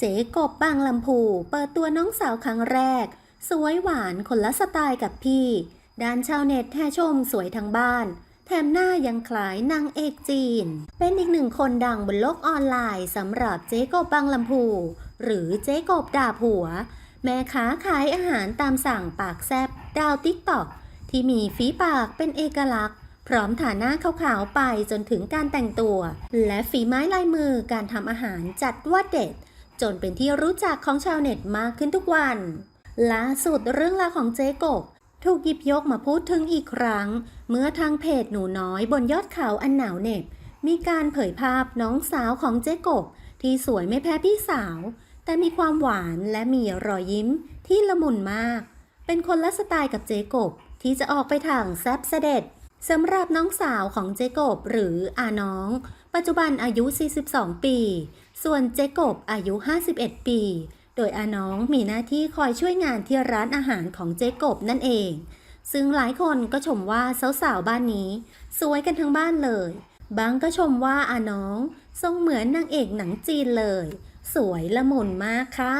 เจ๊กบบางลำพูเปิดตัวน้องสาวครั้งแรก สวยหวานคนละสไตล์กับพี่ ด้านชาวเน็ตแห่ชมสวยทั้งบ้าน แถมหน้ายังคล้ายนางเอกจีน เป็นอีกหนึ่งคนดังบนโลกออนไลน์สำหรับเจ๊กบบางลำพู หรือเจ๊กบด่าผัว แม่ค้าขายอาหารตามสั่งปากแซบดาวติ๊กตอกที่มีฝีปากเป็นเอกลักษณ์พร้อมฐานะขาวๆไปจนถึงการแต่งตัว และฝีไม้ลายมือการทำอาหารจัดว่าเด็ด จนเป็นที่รู้จักของชาวเน็ตมากขึ้นทุกวันล่าสุดเรื่องราวของเจ๊กบถูกหยิบยกมาพูดถึงอีกครั้ง เมื่อทางเพจหนูน้อยบนยอดเขาอันหนาวเหน็บ มีการเผยภาพน้องสาวของเจ๊กบ ที่สวยไม่แพ้พี่สาว แต่มีความหวานและมีรอยยิ้มที่ละมุนมาก เป็นคนละสไตล์กับเจ๊กบ ที่จะออกไปทางแซบเสด็จ สำหรับน้องสาวของเจกบหรืออาน้อง ปัจจุบันอายุ 42 ปี ส่วนเจกบอายุ 51 ปี โดยอาน้องมีหน้าที่คอยช่วยงานที่ร้านอาหารของเจกบนั่นเอง ซึ่งหลายคนก็ชมว่าสาวๆบ้านนี้ สวยกันทั้งบ้านเลย บางก็ชมว่าอาน้อง ทรงเหมือนนางเอกหนังจีนเลย สวยละมุนมากค่ะ